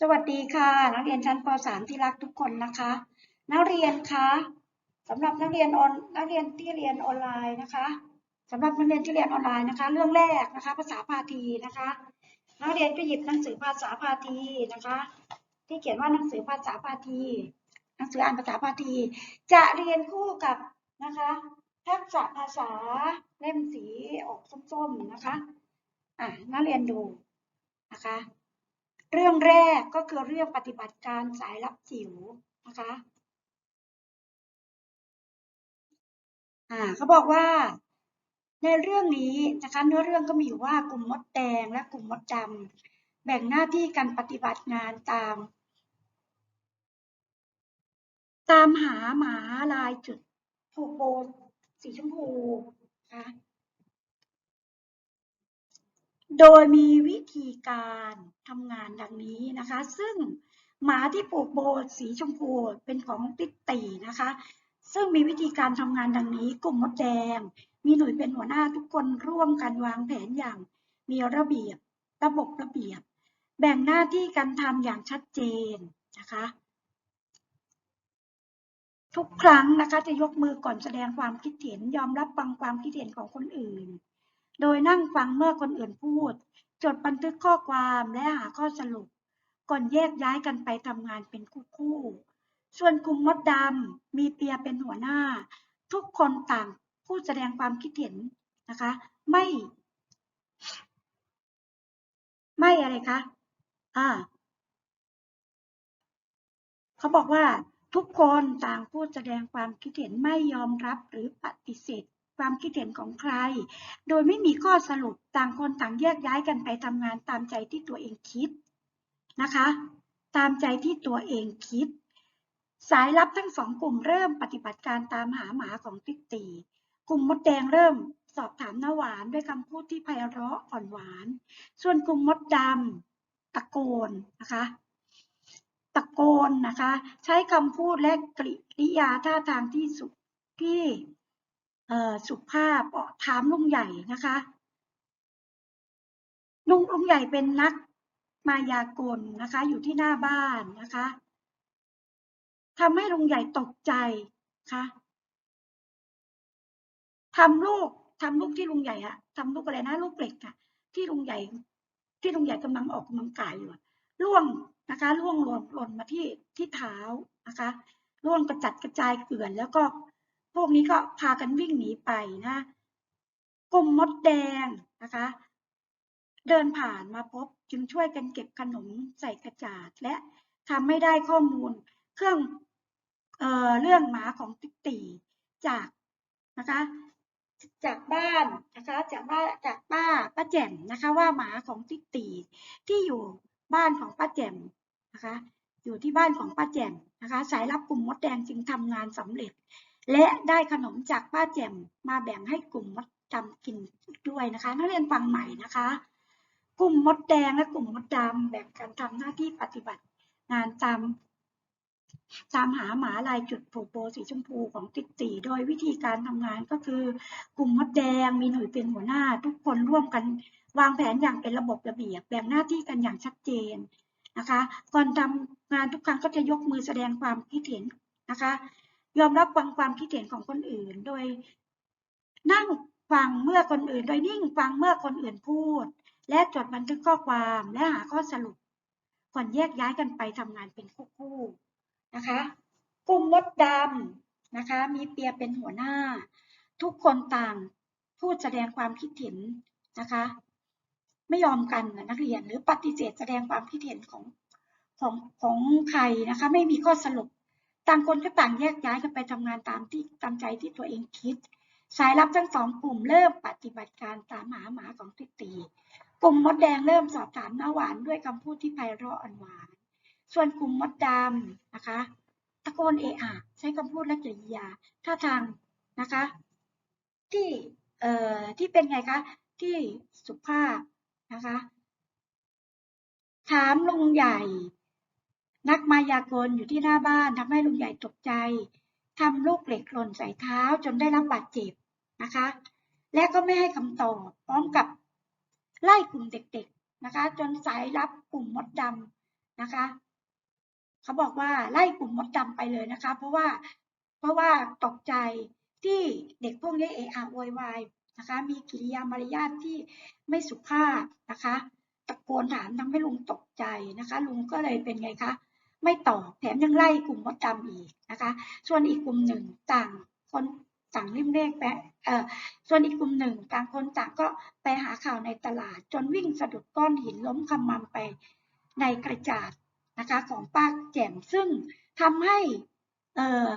สวัสดีค่ะ นักเรียนชั้นป .3 ที่รักทุกคนนะคะ นักเรียนคะสำหรับนักเรียนออนนักเรียนที่เรียนออนไลน์นะคะสำหรับนักเรียนที่เรียนออนไลน์นะคะ เรื่องแรกนะคะ ภาษาพาทีนะคะ นักเรียนก็หยิบหนังสือภาษาพาทีนะคะ ที่เขียนว่าหนังสือภาษาพาที หนังสืออ่านภาษาพาที จะเรียนคู่กับนะคะทักษะภาษาเล่มสีออกส้มๆนะคะอะนักเรียนดูนะคะ เรื่องแรกก็คือเรื่องปฏิบัติการสายลับจิ๋วนะคะอ่าเขาบอกว่าในเรื่องนี้นะคะเนื้อเรื่องก็มีอยู่ว่ากลุ่มมดแดงและกลุ่มมดดำแบ่งหน้าที่การปฏิบัติงานตาม ตามหาหมาลายจุดผูกโบสีชมพูนะคะ โดยมีวิธีการทำงานดังนี้นะคะ ซึ่งหมาที่ผูกโบสีชมพูเป็นของติตีนะคะ ซึ่งมีวิธีการทำงานดังนี้ กลุ่มมดแดง มีหน่วยเป็นหัวหน้าทุกคนร่วมกันวางแผนอย่าง มีระเบียบ ระบบระเบียบ แบ่งหน้าที่การทำอย่างชัดเจนนะคะ ทุกครั้งนะคะจะยกมือก่อนแสดงความคิดเห็นยอมรับฟังความคิดเห็นของคนอื่น โดยนั่งฟังเมื่อคนอื่นพูด จดบันทึกข้อความและหาข้อสรุป ก่อนแยกย้ายกันไปทำงานเป็นคู่ๆ ส่วนกลุ่มมดดำมีเปียเป็นหัวหน้า ทุกคนต่างพูดแสดงความคิดเห็นนะคะ ไม่ ไม่อะไรคะ อ่า เขาบอกว่าทุกคนต่างพูดแสดงความคิดเห็นไม่ยอมรับหรือปฏิเสธ ความคิดเห็นของใคร โดยไม่มีข้อสรุปต่างคนต่างแยกย้ายกันไปทำงานตามใจที่ตัวเองคิดนะคะ ตามใจที่ตัวเองคิด สายลับทั้งสองกลุ่มเริ่มปฏิบัติการตามหาหมาของติ๊กตีกลุ่มมดแดงเริ่มสอบถามน้าหวานด้วยคำพูดที่ไพเราะอ่อนหวาน ส่วนกลุ่มมดดำตะโกนนะคะ ตะโกนนะคะ ใช้คำพูดและกริยาท่าทางที่สุที่ สุภาพถามลุงใหญ่นะคะลุงลุงใหญ่เป็นนักมายากลนะคะ อยู่ที่หน้าบ้านนะคะทำให้ลุงใหญ่ตกใจค่ะทำลูกทำลูกที่ลุงใหญ่อะทำลูกอะไรนะลูกเหล็กอะที่ลุงใหญ่ ที่ลุงใหญ่กำลังออกกำลังกายอยู่ล่วงนะคะล่วงหล่นหล่นมาที่ที่เท้านะคะล่วงกระจัดกระจายเกลื่อนแล้วก็ พวกนี้ก็พากันวิ่งหนีไปนะกลุ่มมดแดงนะคะ เดินผ่านมาพบจึงช่วยกันเก็บขนมใส่กระจาดและทำให้ได้ข้อมูลเครื่องเอ่อเรื่องหมาของติ๊กตีจากนะคะจากบ้านนะคะจากบ้านจากป้าป้าแจ่มนะคะว่าหมาของติ๊กตีที่อยู่บ้านของป้าแจ่มนะคะ อยู่ที่บ้านของป้าแจ่มนะคะ สายลับกลุ่มมดแดงจึงทำงานสำเร็จ และได้ขนมจากป้าแจ่มมาแบ่งให้กลุ่มมดดำกินด้วยนะคะ นักเรียนฟังใหม่นะคะ กลุ่มมดแดงและกลุ่มมดดำแบ่งกันทำหน้าที่ปฏิบัติ งานตามตามหาหมาลายจุดผูกโบสีชมพูของติ๊กตีโดยวิธีการทำงานก็คือกลุ่มมดแดงมีหน่วยเป็นหัวหน้า ทุกคนร่วมกันวางแผนอย่างเป็นระบบระเบียบแบ่งหน้าที่กันอย่างชัดเจนนะคะ ก่อนทำงานทุกครั้งก็จะยกมือแสดงความคิดเห็นนะคะ ยอมรับฟังความคิดเห็นของคนอื่น โดย นั่งฟังเมื่อคนอื่น โดยนิ่งฟังเมื่อคนอื่นพูด และจดบันทึกข้อความและหาข้อสรุปก่อนแยกย้ายกันไปทำงานเป็นคู่ๆนะคะ กลุ่มมดดำนะคะ มีเปียเป็นหัวหน้า ทุกคนต่างพูดแสดงความคิดเห็นนะคะ ไม่ยอมกันนะนักเรียนหรือปฏิเสธแสดงความคิดเห็นของของของใครนะคะ ไม่มีข้อสรุป ต่างคนก็ต่างแยกย้ายกันไปทำงานตามที่ตามใจที่ตัวเองคิด สายลับทั้งสองกลุ่มเริ่มปฏิบัติการตามหาหมาของติตีกลุ่มมดแดงเริ่มสอบถามน้าหวานด้วยคำพูดที่ไพเราะอ่อนหวาน ส่วนกลุ่มมดดำนะคะ ตะโกนเอะอะใช้คำพูดและกริยาท่าทางนะคะ ที่เอ่อที่เป็นไงคะที่สุภาพนะคะ ถามลุงใหญ่ นักมายากลอยู่ที่หน้าบ้านทำให้ลุงใหญ่ตกใจทำลูกเหล็กหล่นใส่เท้าจนได้รับบาดเจ็บนะคะ และก็ไม่ให้คำตอบพร้อมกับไล่กลุ่มเด็กๆนะคะ จนสายลับกลุ่มมดดำนะคะ เขาบอกว่าไล่กลุ่มมดดำไปเลยนะคะ เพราะว่าเพราะว่าตกใจที่เด็กพวกนี้เอะอะโวยวายนะคะ มีกิริยามารยาทที่ไม่สุภาพนะคะ ตะโกนถามทำให้ลุงตกใจนะคะ ลุงก็เลยเป็นไงคะ ไม่ตอบแถมยังไล่กลุ่มมดดำอีกนะคะ ส่วนอีกกลุ่มหนึ่งต่างคนต่างริมเลขแปะเอ่อส่วนอีกกลุ่มหนึ่งต่างคนต่างก็ไปหาข่าวในตลาด จนวิ่งสะดุดก้อนหินล้มคำมำไปในกระจาดนะคะของป้าแจ่มซึ่งทำให้เอ่อ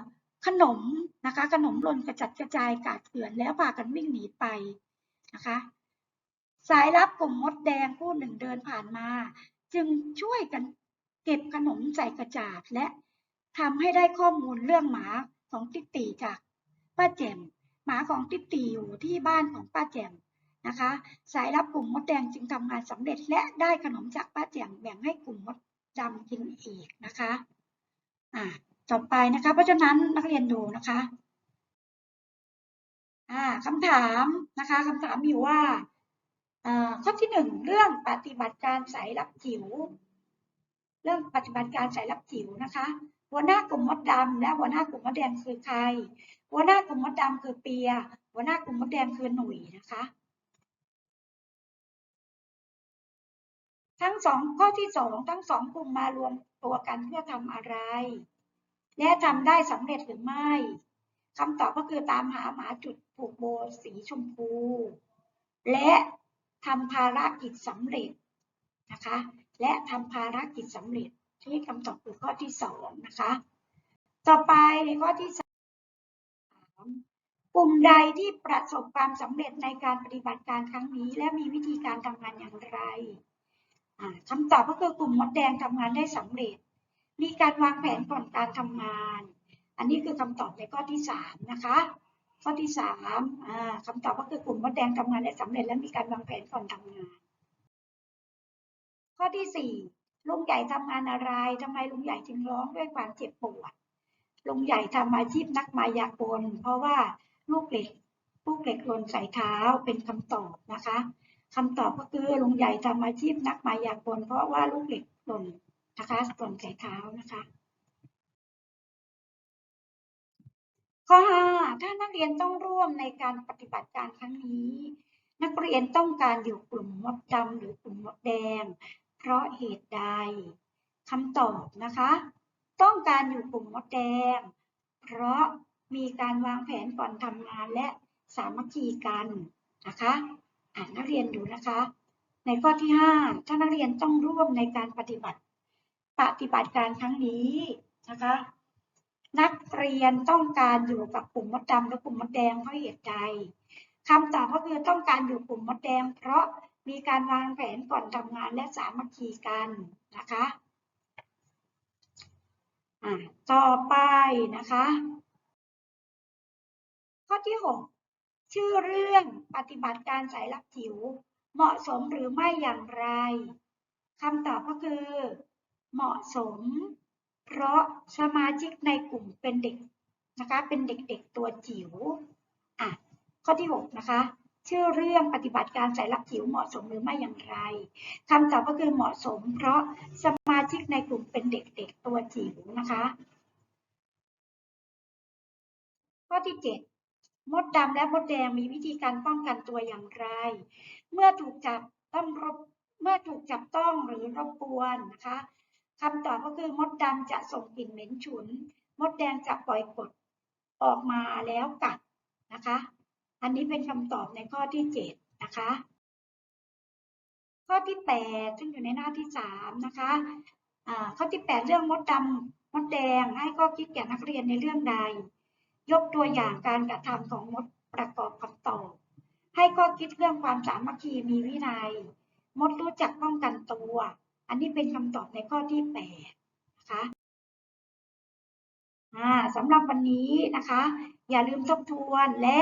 ขนมนะคะ ขนมหล่นกระจัดกระจายกาดเกลื่อนแล้วพากันวิ่งหนีไปนะคะ สายลับกลุ่มมดแดงผู้หนึ่งเดินผ่านมา จึงช่วยกัน เก็บขนมใส่กระจาดและทำให้ได้ข้อมูลเรื่องหมาของติ๊ตีจากป้าแจ่มหมาของติ๊ตีอยู่ที่บ้านของป้าแจ่มนะคะ สายลับกลุ่มมดแดงจึงทำงานสำเร็จและได้ขนมจากป้าแจ่มแบ่งให้กลุ่มมดดำกินอีกนะคะอ่าต่อไปนะคะ เพราะฉะนั้นนักเรียนดูนะคะอ่าคำถามนะคะคำถามมีอยู่ว่าอ่าข้อที่หนึ่งเรื่องปฏิบัติการสายลับจิ๋ว เรื่องปฏิบัติการสายลับจิ๋วนะคะ หัวหน้ากลุ่มมดดำและหัวหน้ากลุ่มมดแดงคือใคร หัวหน้ากลุ่มมดดำคือเปีย หัวหน้ากลุ่มมดแดงคือหนุ่ยนะคะ ทั้งสองข้อที่สองทั้งสองกลุ่มมารวมตัวกันเพื่อทำอะไร และทำได้สำเร็จหรือไม่คำตอบก็คือตามหาหมาจุดผูกโบสีชมพู และทำภารกิจสำเร็จ นะคะ และทำภารกิจสำเร็จที่คำตอบคือข้อที่สองนะคะ ต่อไปข้อที่สามกลุ่มใดที่ประสบความสำเร็จในการปฏิบัติการครั้งนี้ และมีวิธีการทำงานอย่างไรอ่าคำตอบก็คือกลุ่มมดแดงทำงานได้สำเร็จ มีการวางแผนก่อนการทำงาน อันนี้คือคำตอบในข้อที่สามนะคะข้อที่สามอ่าคำตอบก็คือกลุ่มมดแดงทำงานได้สำเร็จ และมีการวางแผนก่อนทำงาน ข้อที่สี่ลุงใหญ่ทำงานอะไรทำไมลุงใหญ่จึงร้องด้วยความเจ็บปวด ลุงใหญ่ทำอาชีพนักมายากล เพราะว่าลูกเหล็กลูกเหล็กหล่นใส่เท้าเป็นคำตอบนะคะคำตอบก็คือลุงใหญ่ทำอาชีพนักมายากล เพราะว่าลูกเหล็กหล่นนะคะหล่นใส่เท้านะคะข้อห้าถ้านักเรียนต้องร่วมในการปฏิบัติการครั้งนี้ นักเรียนต้องการอยู่กลุ่มมดดำหรือกลุ่มมดแดง เพราะเหตุใดคำตอบนะคะ ต้องการอยู่กลุ่มมดแดง เพราะมีการวางแผนก่อนทำงานและสามัคคีกันนะคะอ่านนักเรียนดูนะคะ ในข้อที่ 5 ถ้านักเรียนต้องร่วมในการปฏิบัติ ปฏิบัติการครั้งนี้นะคะ นักเรียนต้องการอยู่กับกลุ่มมดดำและกลุ่มมดแดงเพราะเหตุใดคำตอบก็คือต้องการอยู่กลุ่มมดแดง เพราะ มีการวางแผนก่อนทำงานและสามัคคีกันนะคะอ่าต่อไปนะคะ ข้อที่ 6 ชื่อเรื่องปฏิบัติการสายลับจิ๋วเหมาะสมหรือไม่อย่างไรคำตอบก็คือ เหมาะสม เพราะสมาชิกในกลุ่มเป็นเด็กนะคะ เป็นเด็กๆตัวจิ๋วอะข้อที่ 6 นะคะ ชื่อเรื่องปฏิบัติการสายลับจิ๋วเหมาะสมหรือไม่อย่างไรคำตอบก็คือเหมาะสม เพราะสมาชิกในกลุ่มเป็นเด็กๆตัวจิ๋วนะคะ ข้อที่ 7 มดดำและมดแดงมีวิธีการป้องกันตัวอย่างไร เมื่อถูกจับต้องรบเมื่อถูกจับต้องหรือรบกวนนะคะคำตอบก็คือมดดำจะส่งกลิ่นเหม็นฉุน มดแดงจะปล่อยกดออกมาแล้วกัดนะคะ อันนี้เป็นคำตอบในข้อที่ 7 นะคะ ข้อที่ 8 ซึ่งอยู่ในหน้าที่ 3 นะคะอ่าข้อที่ 8 เรื่องมดดำมดแดงให้ข้อคิดแก่นักเรียนในเรื่องใด ยกตัวอย่างการกระทำของมดประกอบคำตอบ ให้ข้อคิดเรื่องความสามัคคีมีวินัย มดรู้จักป้องกันตัว อันนี้เป็นคำตอบในข้อที่ 8 นะคะสำหรับวันนี้นะคะ อย่าลืมทบทวนและ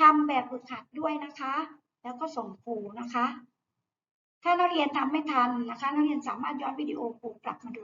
ทำแบบฝึกหัดด้วยนะคะ แล้วก็ส่งครูนะคะ ถ้านักเรียนทำไม่ทันนะคะ นักเรียนสามารถย้อนวิดีโอครูกลับมาดู